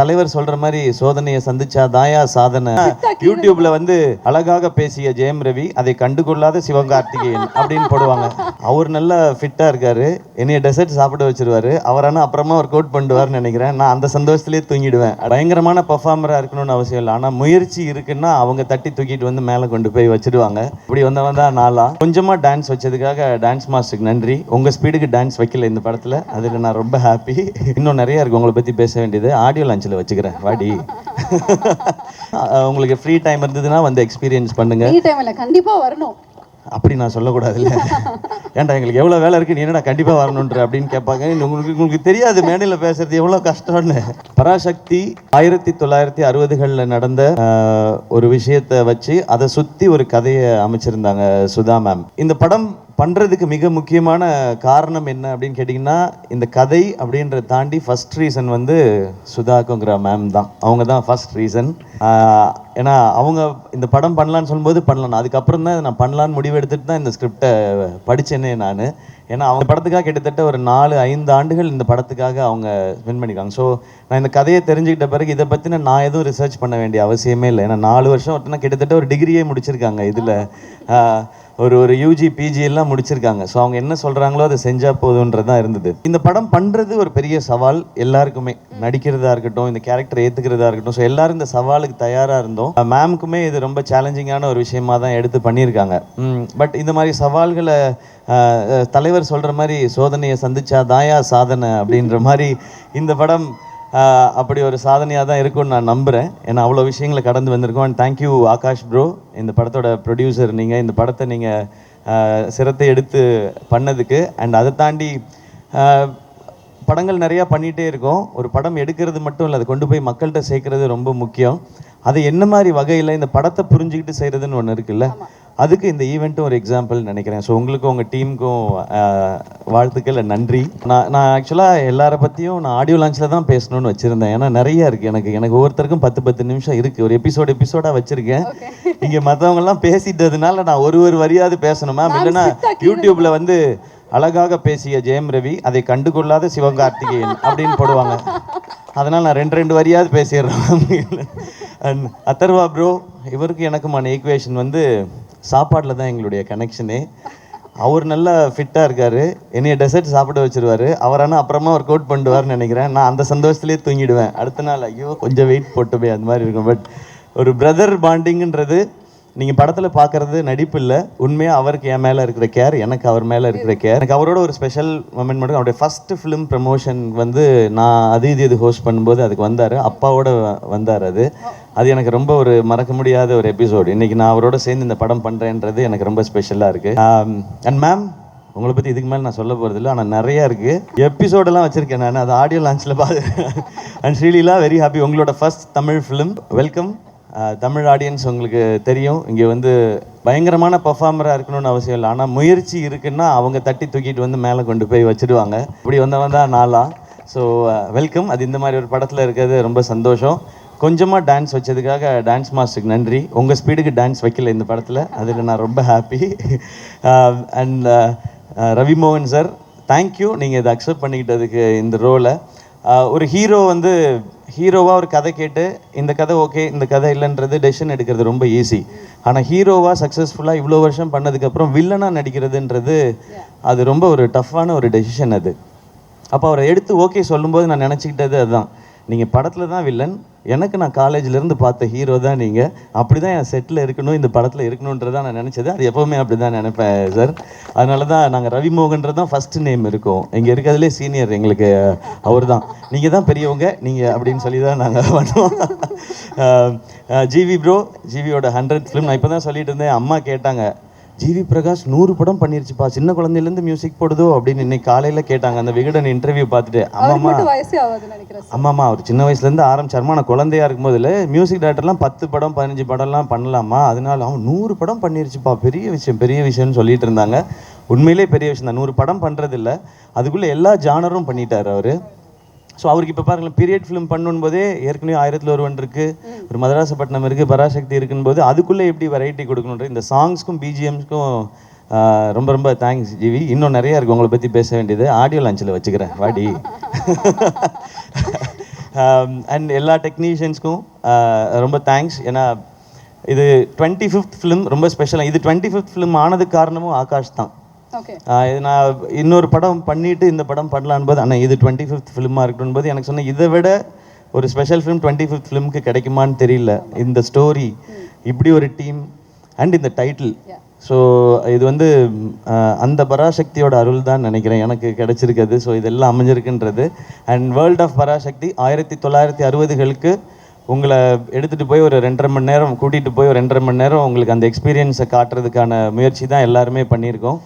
தலைவர் சொல்ற மாதிரி சோதனையை சந்திச்சா தாயா சாதனை. யூடியூப்ல வந்து அழகாக பேசிய ஜெயம் ரவி அதை கண்டுகொள்ளாத சிவகார்த்திகேயன் அப்படின்னு போடுவாங்க. அவர் நல்லா ஃபிட்டா இருக்காரு. என்னைய டெசர்ட் சாப்பிட வச்சிருவாரு. அவரான அப்புறமா ஒர்க் அவுட் பண்ணுவார்னு நினைக்கிறேன். நான் அந்த சந்தோஷத்திலே தூங்கிடுவேன். பயங்கரமான பர்ஃபார்மரா இருக்கணும்னு அவசியம் இல்லை. ஆனா முயற்சி இருக்குன்னா அவங்க தட்டி தூக்கிட்டு வந்து மேலே கொண்டு போய் வச்சிடுவாங்க இப்படி வந்தவன் தான் நாளா கொஞ்சமா டான்ஸ் வச்சதுக்காக டான்ஸ் மாஸ்டருக்கு நன்றி. உங்க ஸ்பீடுக்கு டான்ஸ் வைக்கல இந்த படத்துல. அதுல நான் ரொம்ப ஹாப்பி இன்னும் நிறைய இருக்கு. உங்களை பத்தி பேச வேண்டியது. ஆடியோ லான்ச்சில் வச்சுக்கிறேன். வாடி. உங்களுக்கு ஃப்ரீ டைம் இருந்ததுன்னா வந்து எக்ஸ்பீரியன்ஸ் பண்ணுங்க. ஃப்ரீ டைம்ல கண்டிப்பா வரணும். அப்படி நான் சொல்லக்கூடாதுல்ல. ஏன்டா எங்களுக்கு எவ்வளோ வேலை இருக்கு நீ என்னடா கண்டிப்பாக வரணுன்ற அப்படின்னு கேட்பாங்க. உங்களுக்கு உங்களுக்கு தெரியாது மேடையில் பேசுறது எவ்வளோ கஷ்டம்னு. பராசக்தி ஆயிரத்தி தொள்ளாயிரத்தி அறுபதுகளில் நடந்த ஒரு விஷயத்தை வச்சு அதை சுற்றி ஒரு கதையை அமைச்சிருந்தாங்க சுதா மேம் இந்த படம் பண்ணுறதுக்கு மிக முக்கியமான காரணம் என்ன அப்படின்னு கேட்டிங்கன்னா இந்த கதை அப்படின்றத தாண்டி ஃபர்ஸ்ட் ரீசன் வந்து சுதாக்குங்கிற மேம் தான். அவங்க தான் ஃபர்ஸ்ட் ரீசன் ஏன்னா அவங்க இந்த படம் பண்ணலான்னு சொல்லும்போது பண்ணலாம். அதுக்கப்புறம் தான் நான் பண்ணலான்னு முடிவு எடுத்துகிட்டு தான் இந்த ஸ்கிரிப்டை படித்தேனே நான். ஏன்னா அவங்க படத்துக்காக கிட்டத்தட்ட ஒரு நாலு ஐந்து ஆண்டுகள் இந்த படத்துக்காக அவங்க ஸ்பெண்ட் பண்ணியிருக்காங்க ஸோ நான் இந்த கதையை தெரிஞ்சுக்கிட்ட பிறகு இதை பற்றின நான் எதுவும் ரிசர்ச் பண்ண வேண்டிய அவசியமே இல்லை. ஏன்னா நாலு வருஷம் ஒருத்தனா கிட்டத்தட்ட ஒரு டிகிரியே முடிச்சிருக்காங்க இதில். ஒரு ஒரு யூஜி பிஜி எல்லாம் முடிச்சிருக்காங்க. ஸோ அவங்க என்ன சொல்கிறாங்களோ அதை செஞ்சால் போதுன்றது தான் இருந்தது. இந்த படம் பண்ணுறது ஒரு பெரிய சவால். எல்லாருக்குமே நடிக்கிறதா இருக்கட்டும் இந்த கேரக்டர் ஏற்றுக்கிறதா இருக்கட்டும். ஸோ எல்லாரும் இந்த சவாலுக்கு தயாராக இருந்தோம். மேம்க்குமே இது ரொம்ப சேலஞ்சிங்கான ஒரு விஷயமா தான் எடுத்து பண்ணியிருக்காங்க. பட் இந்த மாதிரி சவால்களை தலைவர் சொல்கிற மாதிரி சோதனையை சந்திச்சா தாயா சாதனை அப்படின்ற மாதிரி இந்த படம் அப்படி ஒரு சாதனையாக தான் இருக்கும்னு நான் நம்புகிறேன் ஏன்னா அவ்வளோ விஷயங்களை கடந்து வந்திருக்கோம். அண்ட் தேங்க்யூ ஆகாஷ் ப்ரோ இந்த படத்தோட ப்ரொடியூசர் நீங்கள் இந்த படத்தை நீங்கள் சிரத்தை எடுத்து பண்ணதுக்கு. அண்ட் அதை தாண்டி படங்கள் நிறையா பண்ணிகிட்டே இருக்கோம். ஒரு படம் எடுக்கிறது மட்டும் இல்லை அதை கொண்டு போய் மக்கள்கிட்ட சேர்க்கறது ரொம்ப முக்கியம். அது என்ன மாதிரி வகையில் இந்த படத்தை புரிஞ்சுக்கிட்டு செய்கிறதுன்னு ஒன்று இருக்குல்ல? அதுக்கு இந்த ஈவெண்ட்டும் ஒரு எக்ஸாம்பிள் நினைக்கிறேன். ஸோ உங்களுக்கும் உங்கள் டீமுக்கும் வாழ்த்துக்கள் நன்றி. நான் நான் ஆக்சுவலாக எல்லாரை பற்றியும் நான் ஆடியோ லான்ச்சில் தான் பேசணும்னு வச்சுருந்தேன். ஏன்னா நிறைய இருக்குது எனக்கு. எனக்கு ஒவ்வொருத்தருக்கும் பத்து பத்து நிமிஷம் இருக்குது ஒரு எபிசோடு எபிசோடாக வச்சுருக்கேன். இங்கே மற்றவங்கெல்லாம் பேசிட்டதுனால நான் ஒரு ஒரு வரியாவது பேசணும்? மேம் இல்லைன்னா யூடியூப்பில் வந்து அழகாக பேசிய ஜெயம் ரவி அதை கண்டுகொள்ளாத சிவகார்த்திகேயன் அப்படின்னு போடுவாங்க. அதனால் நான் ரெண்டு ரெண்டு வரியாவது பேசிடுறேன். அண்ட் அத்தர்வா ப்ரோ இவருக்கு எனக்குமான ஈக்குவேஷன் வந்து சாப்பாட்டில் தான் எங்களுடைய கனெக்ஷனே அவர் நல்லா ஃபிட்டாக இருக்காரு. என்னைய டெசர்ட் சாப்பிட வச்சிருவாரு. அவரான அப்புறமா ஒர்க் அவுட் பண்ணுவார்னு நினைக்கிறேன். நான் அந்த சந்தோஷத்துலேயே தூங்கிடுவேன். அடுத்த நாள் ஐயோ கொஞ்சம் வெயிட் போட்டுமே அந்த மாதிரி இருக்கும். பட் ஒரு பிரதர் பாண்டிங்குன்றது நீங்கள் படத்தில் பார்க்குறது நடிப்பு இல்லை. உண்மையாக அவருக்கு என் மேலே இருக்கிற கேர் எனக்கு அவர் மேலே இருக்கிற கேர் எனக்கு அவரோட ஒரு ஸ்பெஷல் மொமெண்ட் மட்டும் அவருடைய ஃபஸ்ட்டு ஃபிலிம் ப்ரமோஷன் வந்து நான் அது இது இது ஹோஸ்ட் பண்ணும்போது அதுக்கு வந்தார். அப்பாவோட வந்தார் அது. அது எனக்கு ரொம்ப ஒரு மறக்க முடியாத ஒரு எபிசோடு இன்றைக்கி நான் அவரோட சேர்ந்து இந்த படம் பண்ணுறேன்றது எனக்கு ரொம்ப ஸ்பெஷலாக இருக்குது அண்ட் மேம் உங்களை பற்றி இதுக்கு மேலே நான் சொல்ல போகிறது இல்லை ஆனால் நிறையா இருக்குது எபிசோடெல்லாம் வச்சுருக்கேன் நான். அது ஆடியோ லான்ச்சில் பார்த்து அண்ட் ஸ்ரீலீலா வெரி ஹாப்பி உங்களோட first Tamil film welcome Tamil audience உங்களுக்கு தெரியும். இங்கே வந்து பயங்கரமான பர்ஃபார்மராக இருக்கணும்னு அவசியம் இல்லை. ஆனால் முயற்சி இருக்குன்னா அவங்க தட்டி தூக்கிட்டு வந்து மேலே கொண்டு போய் வச்சிடுவாங்க. இப்படி வந்தவன் தான் நாளா ஸோ வெல்கம் அது இந்த மாதிரி ஒரு படத்தில் இருக்கிறது ரொம்ப சந்தோஷம். கொஞ்சமாக டான்ஸ் வச்சதுக்காக டான்ஸ் மாஸ்டருக்கு நன்றி. உங்கள் ஸ்பீடுக்கு டான்ஸ் வைக்கல இந்த படத்தில். அதில் நான் ரொம்ப happy and Ravi Mohan sir thank you நீங்கள் இதை அக்செப்ட் பண்ணிக்கிட்டதுக்கு இந்த ரோலை ஒரு ஹீரோ வந்து ஹீரோவாக ஒரு கதை கேட்டு இந்த கதை ஓகே இந்த கதை இல்லைன்றது டெசிஷன் எடுக்கிறது ரொம்ப ஈஸி ஆனால் ஹீரோவாக சக்ஸஸ்ஃபுல்லாக இவ்வளோ வருஷம் பண்ணதுக்கப்புறம் வில்லனாக நடிக்கிறதுன்றது அது ரொம்ப ஒரு டஃப்பான ஒரு டெசிஷன் அது. அப்போ அவரை எடுத்து ஓகே சொல்லும்போது நான் நினச்சிக்கிட்டது அதுதான். நீங்கள் படத்தில் தான் வில்லன் எனக்கு நான் காலேஜ்லேருந்து பார்த்த ஹீரோ தான் நீங்கள் அப்படி தான் என் செட்டில் இருக்கணும் இந்த படத்தில் இருக்கணுன்றதான் நான் நினச்சது. அது எப்போவுமே அப்படி தான் நினைப்பேன் சார் அதனால தான் நாங்கள் ரவிமோகன்றது தான் ஃபஸ்ட்டு நேம் இருக்கும். இங்கே இருக்கிறதுலே சீனியர் எங்களுக்கு அவர் தான் நீங்கள் தான் பெரியவங்க நீங்கள் அப்படின்னு சொல்லி தான் நாங்கள் பண்ணுவோம் ஜிவி ப்ரோ ஜிவியோட ஹண்ட்ரட் ஃபிலிம் நான் இப்போ தான் சொல்லிட்டு இருந்தேன். அம்மா கேட்டாங்க ஜிவி பிரகாஷ் நூறு படம் பண்ணிருச்சுப்பா. சின்ன குழந்தையிலேருந்து மியூசிக் போடுதோ அப்படின்னு இன்னைக்கு காலையில் கேட்டாங்க. அந்த விகடன் இன்டர்வியூ பார்த்துட்டு sir. ஆமாம்மா அவர் சின்ன வயசுலேருந்து ஆரம்பிச்சாருமா நான் குழந்தையா இருக்கும்போதுல மியூசிக் டேரக்டர்லாம் பத்து படம் பதினஞ்சு படம்லாம் பண்ணலாமா? அதனால அவன் நூறு படம் பண்ணிருச்சுப்பா. பெரிய விஷயம் பெரிய விஷயம்னு சொல்லிட்டு இருந்தாங்க. உண்மையிலே பெரிய விஷயம் தான். நூறு படம் பண்ணுறது இல்ல அதுக்குள்ளே எல்லா ஜானரும் பண்ணிட்டார் அவர். ஸோ அவருக்கு இப்போ பாருங்களேன் பீரியட் ஃபிலிம் பண்ணும்போதே ஏற்கனவே ஆயிரத்தில் ஒருவன் இருக்குது ஒரு மதராசப்பட்டினம் இருக்குது பராசக்தி இருக்கும்போது அதுக்குள்ளே எப்படி வெரைட்டி கொடுக்கணுன்ற இந்த சாங்ஸ்க்கும் பிஜிஎம்ஸ்க்கும் ரொம்ப ரொம்ப தேங்க்ஸ் ஜிவி. இன்னும் நிறையா இருக்குது உங்களை பற்றி பேச வேண்டியது. ஆடியோ லான்ச்சில் வச்சுக்கிறேன் வாடி. Um, அண்ட் எல்லா டெக்னீஷியன்ஸ்க்கும் ரொம்ப தேங்க்ஸ் ஏன்னா இது டுவெண்ட்டி ஃபிஃப்த் ஃபிலிம் ரொம்ப ஸ்பெஷலாக இது டுவெண்ட்டி ஃபிஃப்த் ஃபிலிம் ஆனதுக்கு காரணமும் ஆகாஷ் தான். இது நான் இன்னொரு படம் பண்ணிட்டு இந்த படம் பண்ணலான்னு போது ஆனால் இது டுவெண்ட்டி ஃபிஃப்த் ஃபிலிமாக இருக்கட்டும் போது எனக்கு சொன்ன இதை விட ஒரு ஸ்பெஷல் ஃபிலிம் டுவெண்ட்டி ஃபிஃப்த் ஃபிலிமுக்கு கிடைக்குமான்னு தெரியல. இந்த ஸ்டோரி இப்படி ஒரு டீம் அண்ட் இந்த டைட்டில். ஸோ இது வந்து அந்த பராசக்தியோட அருள் தான் நினைக்கிறேன். எனக்கு கிடைச்சிருக்குது ஸோ இதெல்லாம் அமைஞ்சிருக்குன்றது. அண்ட் வேர்ல்ட் ஆஃப் பராசக்தி ஆயிரத்தி தொள்ளாயிரத்தி அறுபதுகளுக்கு உங்களை எடுத்துகிட்டு போய் ஒரு ரெண்டரை மணி நேரம் கூட்டிகிட்டு போய் ஒரு ரெண்டரை மணி நேரம் உங்களுக்கு அந்த எக்ஸ்பீரியன்ஸை காட்டுறதுக்கான முயற்சி தான் எல்லாருமே பண்ணியிருக்கோம்.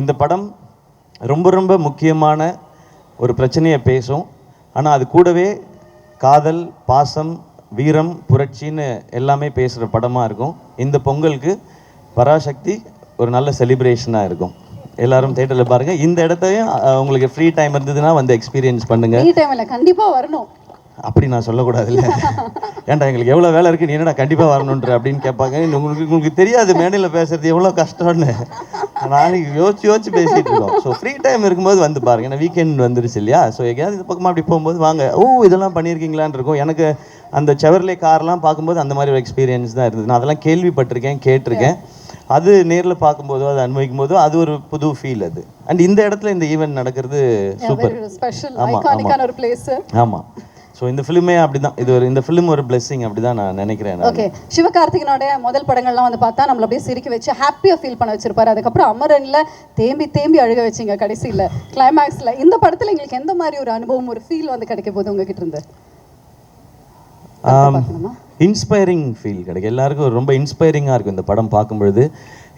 இந்த படம் ரொம்ப ரொம்ப முக்கியமான ஒரு பிரச்சனையை பேசும். ஆனால் அது கூடவே காதல் பாசம் வீரம் புரட்சின்னு எல்லாமே பேசுகிற படமாக இருக்கும். இந்த பொங்கலுக்கு பராசக்தி ஒரு நல்ல செலிப்ரேஷனாக இருக்கும். எல்லாரும் தேட்டரில் பாருங்கள் இந்த இடத்தையும் உங்களுக்கு ஃப்ரீ டைம் இருந்ததுன்னா வந்து எக்ஸ்பீரியன்ஸ் பண்ணுங்கள் ஃப்ரீ வரணும். அப்படி நான் சொல்லக்கூடாதுல்ல. ஏன்டா எங்களுக்கு எவ்வளோ வேலை இருக்கு நீ என்னடா கண்டிப்பாக வரணுன்ற அப்படின்னு கேட்பாங்க. உங்களுக்கு உங்களுக்கு தெரியாது மேடையில் பேசுறது எவ்வளோ கஷ்டம்னு. நாளைக்கு யோசிச்சு யோசிச்சு பேசிட்டு இருக்கோம். ஸோ ஃப்ரீ டைம் இருக்கும்போது வந்து பாருங்க ஏன்னா வீக்கெண்ட் வந்துருச்சு இல்லையா? ஸோ எங்கேயாவது இந்த பக்கமாக அப்படி போகும்போது வாங்க. ஓ இதெல்லாம் பண்ணியிருக்கீங்களான்னு இருக்கும். எனக்கு அந்த செவர்லே கார்லாம் பார்க்கும்போது அந்த மாதிரி ஒரு எக்ஸ்பீரியன்ஸ் தான் இருந்தது. நான் அதெல்லாம் கேள்விப்பட்டிருக்கேன் கேட்டிருக்கேன். அது நேரில் பார்க்கும்போதோ அதை அனுபவிக்கும் போதோ அது ஒரு புது ஃபீல் அது. அண்ட் இந்த இடத்துல இந்த ஈவெண்ட் நடக்கிறது சூப்பர் வெரி ஸ்பெஷல் ஆமா, ஐகானிக்கான ஒரு பிளேஸ் ஆமாம் ஸோ இந்த ஃபிலிமே அப்படிதான். இது ஒரு இந்த ஃபிலிம் ஒரு பிளெஸ்ஸிங் அப்படி தான் நான் நினைக்கிறேன் நான். ஓகே சிவகார்த்திகனோட முதல் படங்கள்லாம் வந்து பார்த்தா நம்மள அப்படியே சிரிக்க வச்சு ஹாப்பியாக ஃபீல் பண்ண வச்சிருப்பாரு. அதுக்கப்புறம் அமரன்ல தேம்பி தேம்பி அழுக வச்சிங்க கடைசியில். கிளைமேக்ஸ்ல இந்த படத்துல எங்களுக்கு எந்த மாதிரி ஒரு அனுபவம் ஒரு ஃபீல் வந்து கிடைக்க போகுது உங்ககிட்ட இருந்து? இன்ஸ்பைரிங் ஃபீல் கிடைக்கும். எல்லாருக்கும் ரொம்ப இன்ஸ்பைரிங்காக இருக்கும் இந்த படம் பார்க்கும்பொழுது.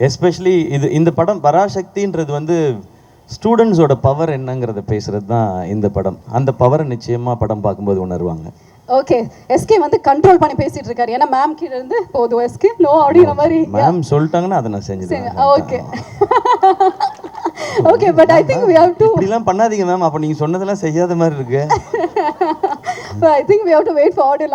எஸ்பெஷலி இது இந்த படம் பராசக்தின்றது வந்து ஸ்டூடெண்ட்ஸோட பவர் என்னங்கிறத பேசுறது தான் இந்த படம். அந்த பவரை நிச்சயமாக படம் பார்க்கும்போது உணர்வாங்க. ஓகே எஸ்கே வந்து கண்ட்ரோல் பண்ணி பேசிட்டு இருக்காரு. ஏன்னா மேம் கீழ இருந்து போதும் எஸ்கே நோ அப்படிங்கிற மாதிரி. மேம் சொல்லிட்டாங்கன்னா அதை நான் செஞ்சுருவேன் okay okay but I think we have to இப்படிலாம் பண்ணாதீங்க மேம் அப்போ நீங்கள் சொன்னதெல்லாம் செய்யாத மாதிரி இருக்கு. I think we have to wait for audio